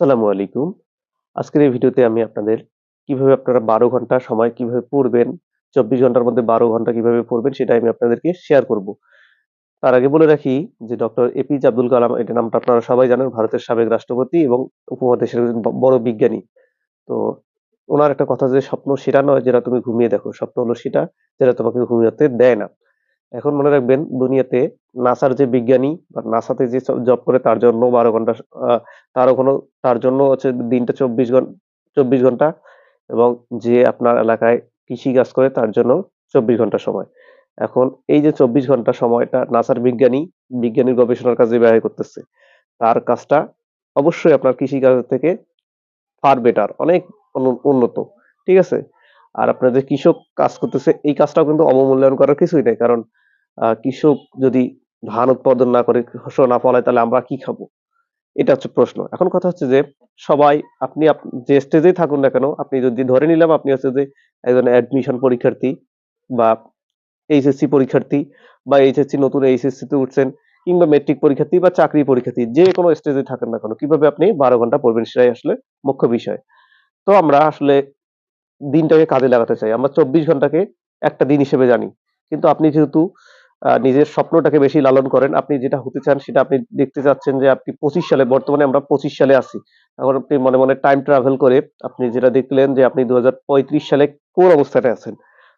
আসসালামু আলাইকুম। আজকের এই ভিডিওতে আমি আপনাদের কীভাবে আপনারা ১২ ঘণ্টা সময় কীভাবে পড়বেন, ২৪ ঘণ্টার মধ্যে ১২ ঘণ্টা কীভাবে পড়বেন সেটা আমি আপনাদেরকে শেয়ার করব। তার আগে বলে রাখি যে ডক্টর এপিজে আব্দুল কালাম এটা নামটা আপনারা সবাই জানেন ভারতের সাবেক রাষ্ট্রপতি এবং উপমহাদেশের বড় বিজ্ঞানী। তো ওনার একটা কথা যে স্বপ্ন সেটা নয় যেটা তুমি ঘুমিয়ে দেখো। স্বপ্ন হলো সেটা যেটা তোমাকে ঘুমিয়ে দেয় না। এখন মনে রাখবেন দুনিয়াতে নাসার যে বিজ্ঞানী বা নাসাতে যে জব করে তার জন্য ১২ ঘণ্টা তারও কোনো তার জন্য হচ্ছে দিনটা চব্বিশ ঘণ্টা চব্বিশ ঘণ্টা এবং যে আপনার এলাকায় কৃষিকাজ করে তার জন্য ২৪ ঘণ্টা সময়। এখন এই যে ২৪ ঘণ্টা সময়টা নাসার বিজ্ঞানী, বিজ্ঞানীর গবেষণার কাজে ব্যয় করতেছে। তার কাজটা অবশ্যই আপনার কৃষি কৃষিকাজের থেকে ফার বেটার অনেক উন্ন উন্নত। ঠিক আছে? আর আপনার যে কৃষক কাজ করতেছে এই কাজটাও কিন্তু অবমূল্যায়ন করার কিছুই নাই। কারণ কৃষক যদি ধান উৎপাদন না করে, ফসল না ফলায় তাহলে আমরা কি খাব? এটা হচ্ছে প্রশ্ন। এখন কথা হচ্ছে যে সবাই আপনি আপ যে স্টেজেই থাকুন না কেন, আপনি যদি ধরে নিলাম আপনি হচ্ছে যে একজন অ্যাডমিশন পরীক্ষার্থী বা এইচএসসি পরীক্ষার্থী বা এইচএসসি নতুন এইচএসসি তে উঠছেন কিংবা মেট্রিক পরীক্ষার্থী বা চাকরি পরীক্ষার্থী যে কোনো স্টেজে থাকেন না কেন, কীভাবে আপনি ১২ ঘণ্টা পড়বেন সেটাই আসলে মুখ্য বিষয়। তো আমরা আসলে দিনটাকে কাজে লাগাতে চাই। আমরা ২৪ ঘন্টাকে একটা দিন হিসেবে জানি। কিন্তু আপনি যেহেতু নিজের স্বপ্নটাকে বেশি লালন করেন, আপনি যেটা হতে চান সেটা আপনি দেখতে চাচ্ছেন যে আপনি ২৫ সালে বর্তমানে আমরা ২৫ সালে আছি। এখন আপনি মনে, মনে টাইম ট্রাভেল করে আপনি যেটা দেখলেন যে আপনি ২০৩৫ সালে কোন অবস্থানে আছেন।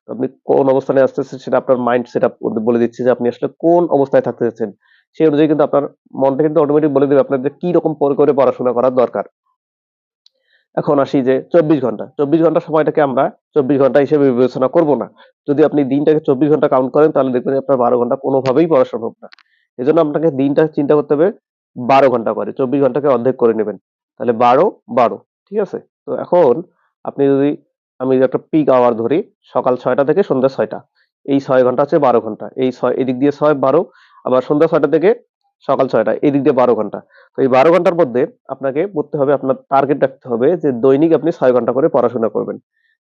আপনি কোন অবস্থানে আসতেছেন সেটা আপনার মাইন্ড সেটআপ বলে দিচ্ছে যে আপনি আসলে কোন অবস্থায় থাকতে চাচ্ছেন। সেই অনুযায়ী কিন্তু আপনার মনটা কিন্তু অটোমেটিক বলে দিবে আপনার যে কি রকম করে পড়াশোনা করার দরকার। এখন আসি যে ২৪ ঘণ্টা। ২৪ ঘণ্টা সময়টাকে আমরা ২৪ ঘণ্টা হিসেবে বিবেচনা করব না। যদি আপনি দিনটাকে ২৪ ঘণ্টা কাউন্ট করেন তাহলে দেখবেন আপনার ১২ ঘণ্টা কোনোভাবেই পড়া সম্ভব না। এজন্য আপনাকে দিনটা চিন্তা করতে হবে ১২ ঘণ্টা করে। ২৪ ঘন্টাকে অর্ধেক করে নেবেন তাহলে ১২, ১২ ঠিক আছে? তো এখন আপনি যদি আমি যদি একটা পিক আওয়ার ধরি সকাল ছয়টা থেকে সন্ধ্যা ছয়টা এই ছয় ঘণ্টা হচ্ছে ১২ ঘণ্টা। এই ছয় এদিক দিয়ে ৬ ১২ আবার সন্ধ্যা ছয়টা থেকে সকাল ছয়টা এই দিক দিয়ে ১২ ঘণ্টা। তো এই ১২ ঘণ্টার মধ্যে আপনাকে পড়তে হবে আপনার টার্গেট রাখতে হবে যে দৈনিক আপনি ছয় ঘণ্টা করে পড়াশোনা করবেন।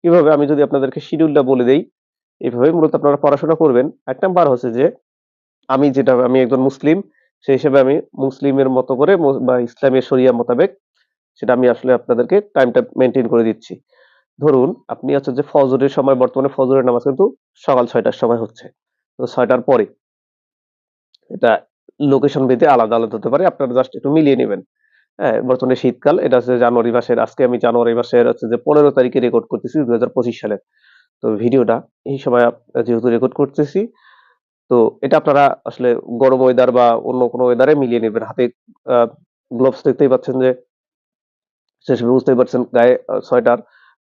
কীভাবে আমি যদি আপনাদেরকে শিডিউলটা বলে দেই, এইভাবে মূলত আপনারা পড়াশোনা করবেন। ১ নাম্বার হচ্ছে যে আমি যেটা আমি একজন মুসলিম সেই হিসেবে আমি মুসলিমের মতো করে বা ইসলামের শরিয়া মোতাবেক সেটা আমি আসলে আপনাদেরকে টাইমটা মেনটেন করে দিচ্ছি। ধরুন আপনি হচ্ছে যে ফজরের সময় বর্তমানে ফজরের নামাজ কিন্তু সকাল ছয়টার সময় হচ্ছে। তো ছয়টার পরে। এটা লোকেশন ভেদে আলাদা, আলাদা হতে পারে। আপনারা জাস্ট একটু মিলিয়ে নিবেন। হ্যাঁ? বর্তমানে শীতকাল। এটা হচ্ছে জানুয়ারি মাসের আজকে আমি জানুয়ারি মাসের হচ্ছে যে ১৫ তারিখে রেকর্ড করতেছি ২০২৫ সালের। তো ভিডিওটা এই সময় যেহেতু রেকর্ড করতেছি, তো এটা আপনারা আসলে গরম ওয়েদার বা অন্য কোনো ওয়েদারে মিলিয়ে নেবেন হাতে গ্লোভস দেখতেই পাচ্ছেন যে শেষে বুঝতেই পারছেন গায়ে সোয়েটার।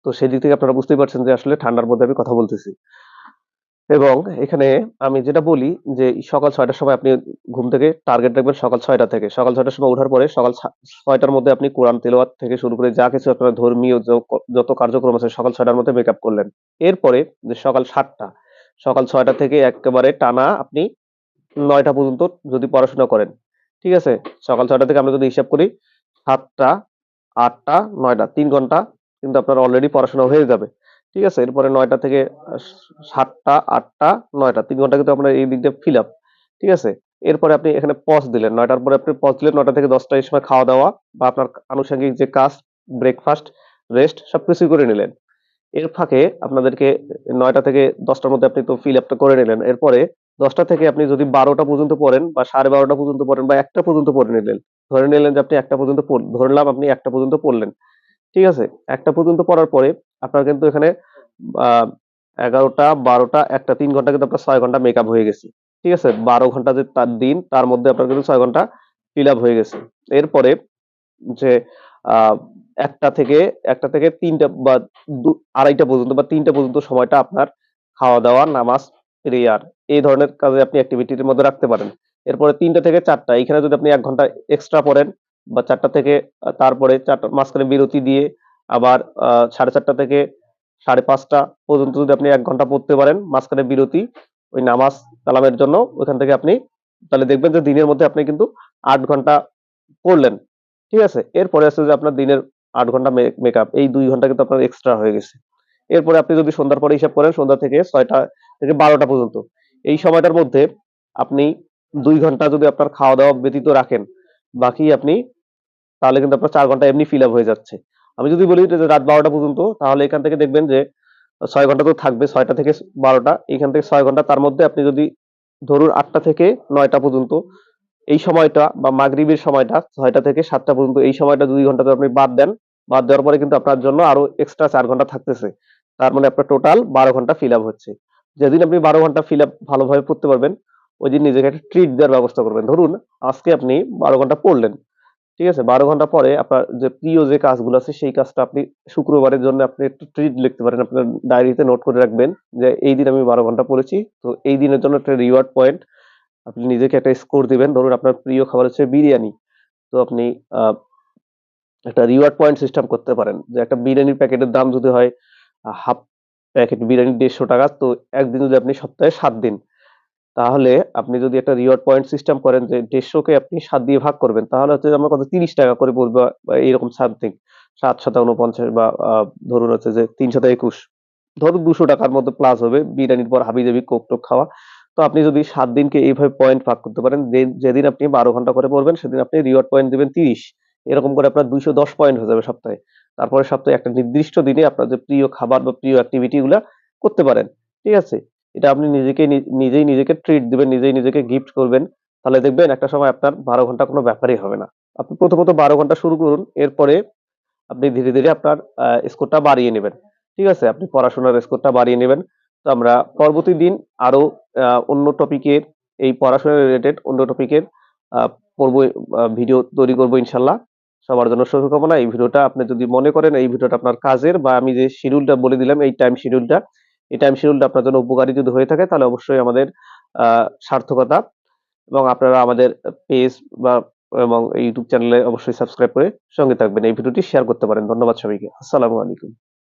তো সেদিক থেকে আপনারা বুঝতেই পারছেন যে আসলে ঠান্ডার মধ্যে আমি কথা বলতেছি। এবং এখানে আমি যেটা বলি যে সকাল ৬ টার সময় আপনি ঘুম থেকে টার্গেট রাখবেন সকাল ৬ টা থেকে। সকাল ৬ টার সময় ওঠার পরে সকাল ৬ মধ্যে আপনি কোরআন তেলাওয়াত থেকে শুরু করে যা কিছু আপনার ধর্মীয় যত কার্যক্রম আছে সকাল ৬ টার মধ্যে মেকআপ করলেন। এরপরে যে সকাল ৭ টা, সকাল ৬ টা থেকে একেবারে টানা আপনি ৯ টা পর্যন্ত যদি পড়াশোনা করেন। ঠিক আছে? সকাল ৬ টা থেকে আমরা যদি হিসাব করি ৭ টা, ৮ টা, ৯ টা ৩ ঘণ্টা কিন্তু আপনার অলরেডি পড়াশোনা হয়ে যাবে। ঠিক আছে? এরপরে নয়টা থেকে আ ৭ টা, ৮ টা, ৯ টা ৩ ঘণ্টা কিন্তু আপনার এই দিক দিয়ে ফিল আপ। ঠিক আছে? এরপরে আপনি এখানে পজ দিলেন। নয়টার পরে আপনি পজ দিলেন নয়টা থেকে ১০ টা এই সময় খাওয়া-দাওয়া বা আপনার আনুষঙ্গিক যে কাজ, ব্রেকফাস্ট, রেস্ট সবকিছুই করে নিলেন। এর ফাঁকে আপনাদেরকে নয়টা থেকে দশটার মধ্যে আপনি তো ফিল আপটা করে নিলেন। এরপরে দশটা থেকে আপনি যদি বারোটা পর্যন্ত পড়েন বা সাড়ে বারোটা পর্যন্ত পড়েন বা একটা পর্যন্ত পড়ে নিলেন। ধরে নিলেন যে আপনি একটা পর্যন্ত ধরলাম আপনি একটা পর্যন্ত পড়লেন। ঠিক আছে? একটা পর্যন্ত পড়ার পরে আপনার কিন্তু এখানে আ ১১ টা, ১২ টা, ১ টা ৩ ঘণ্টা কিন্তু আপনার ছয় ঘণ্টা মেকআপ হয়ে গেছে। ঠিক আছে? ১২ ঘণ্টা যে তার দিন তার মধ্যে আপনার কিন্তু ছয় ঘণ্টা ফিল আপ হয়ে গেছে। এরপরে যে ১ থেকে একটা থেকে ৩ টা বা দু ২.৫ টা পর্যন্ত বা ৩ টা পর্যন্ত সময়টা আপনার খাওয়া-দাওয়া, নামাজ, প্রেয়ার এই ধরনের কাজে আপনি অ্যাক্টিভিটির মধ্যে রাখতে পারেন। এরপরে ৩ টা থেকে ৪ টা এখানে যদি আপনি এক ঘণ্টা এক্সট্রা পড়েন বা চারটা থেকে তারপরে চারটা মাঝখানে বিরতি দিয়ে আবার সাড়ে চারটা থেকে সাড়ে পাঁচটা পর্যন্ত যদি আপনি এক ঘণ্টা পড়তে পারেন, মাঝখানে বিরতি ওই নামাজ কালামের জন্য ওখান থেকে আপনি তাহলে দেখবেন যে দিনের মধ্যে আপনি কিন্তু আট ঘণ্টা পড়লেন। ঠিক আছে? এরপরে আছে যে আপনার দিনের আট ঘণ্টা মেকআপ এই দুই ঘণ্টা কিন্তু আপনার এক্সট্রা হয়ে গেছে। এরপরে আপনি যদি সন্ধ্যার পরে হিসাব করেন সন্ধ্যা থেকে ছয়টা থেকে বারোটা পর্যন্ত। এই সময়টার মধ্যে আপনি দুই ঘণ্টা যদি আপনার খাওয়া-দাওয়া ব্যতীত রাখেন, বাকি আপনি, তাহলে কিন্তু আপনার চার ঘণ্টা এমনি ফিল আপ হয়ে যাচ্ছে। আমি যদি বলি রাত বারোটা পর্যন্ত, তাহলে এখান থেকে দেখবেন যে, ছয় ঘণ্টা তো থাকবে, ছয়টা থেকে বারোটা, এখান থেকে ছয় ঘণ্টা, তার মধ্যে আপনি যদি ধরুন আটটা থেকে নয়টা পর্যন্ত, এই সময়টা বা মাগরিবের সময়টা, ছয়টা থেকে সাতটা পর্যন্ত, এই সময়টা দুই ঘণ্টা আপনি বাদ দেন, বাদ দেওয়ার পরে কিন্তু আপনার জন্য আরও এক্সট্রা চার ঘণ্টা থাকতেছে। তার মানে আপনার টোটাল বারো ঘণ্টা ফিল আপ হচ্ছে। যেদিন আপনি বারো ঘণ্টা ফিল আপ ভালোভাবে পড়তে পারবেন ওই দিন নিজেকে একটা ট্রিট দেওয়ার ব্যবস্থা করবেন। ধরুন, আজকে আপনি বারো ঘণ্টা পড়লেন, ঠিক আছে? বারো ঘণ্টা পরে আপনার যে প্রিয় যে কাজগুলো আছে, সেই কাজটা আপনি শুক্রবারের জন্য আপনি একটু ট্রিট লিখতে পারেন। আপনার ডায়েরিতে নোট করে রাখবেন যে, এই দিন আমি বারো ঘণ্টা পড়েছি। তো এই দিনের জন্য একটা রিওয়ার্ড পয়েন্ট আপনি নিজেকে একটা স্কোর দিবেন। ধরুন, আপনার প্রিয় খাবার হচ্ছে বিরিয়ানি। তো আপনি একটা রিওয়ার্ড পয়েন্ট সিস্টেম করতে পারেন যে, একটা বিরিয়ানির প্যাকেটের দাম যদি হয় হাফ প্যাকেট বিরিয়ানি দেড়শো টাকা, তো একদিন যদি আপনি সপ্তাহে সাত দিন তাহলে আপনি যদি একটা রিওয়ার্ড পয়েন্ট সিস্টেম করেন যে দেড়শোকে আপনি সাত দিয়ে ভাগ করবেন, তাহলে হচ্ছে আমার কত তিরিশ টাকা করে পড়বে বা এরকম সামথিং সাত সাত উনপঞ্চাশ বা ধরুন হচ্ছে যে তিন সাথে একুশ। ধরুন দুশো টাকার মতো প্লাস হবে, বিরিয়ানির পর হাবি জাবি কোক টোক খাওয়া। তো আপনি যদি সাত দিনকে এইভাবে পয়েন্ট ভাগ করতে পারেন যেদিন আপনি বারো ঘণ্টা করে পড়বেন সেদিন আপনি রিওয়ার্ড পয়েন্ট দেবেন তিরিশ। এরকম করে আপনার দুইশো দশ পয়েন্ট হয়ে যাবে সপ্তাহে। তারপরে সপ্তাহে একটা নির্দিষ্ট দিনে আপনার যে প্রিয় খাবার বা প্রিয় অ্যাক্টিভিটি গুলা করতে পারেন। ঠিক আছে? এটা আপনি নিজেকে নিজেই নিজেকে ট্রিট দিবেন, নিজেই নিজেকে গিফট করবেন। তাহলে দেখবেন একটা সময় আপনার বারো ঘণ্টা কোনো ব্যাপারই হবে না। আপনি প্রথমত বারো ঘণ্টা শুরু করুন, এরপরে আপনি ধীরে ধীরে আপনার স্কোরটা বাড়িয়ে নেবেন। ঠিক আছে? আপনি পড়াশোনার স্কোরটা বাড়িয়ে নেবেন। তো আমরা পরবর্তী দিন আরও অন্য টপিকের এই পড়াশোনা রিলেটেড অন্য টপিকের পড়ব ভিডিও তৈরি করব ইনশাল্লাহ। সবার জন্য শুভকামনা। এই ভিডিওটা আপনি যদি মনে করেন, এই ভিডিওটা আপনার কাজের বা আমি যে শিডিউলটা বলে দিলাম, এই টাইম শিডিউলটা এই টাইম শিডিউলটা আপনার জন্য উপকারী যদি হয়ে থাকে, তাহলে অবশ্যই আমাদের সার্থকতা এবং আপনারা আমাদের পেজ বা, এবং ইউটিউব চ্যানেলে অবশ্যই সাবস্ক্রাইব করে সঙ্গে থাকবেন। এই ভিডিওটি শেয়ার করতে পারেন। ধন্যবাদ সবাইকে। আসসালামু আলাইকুম।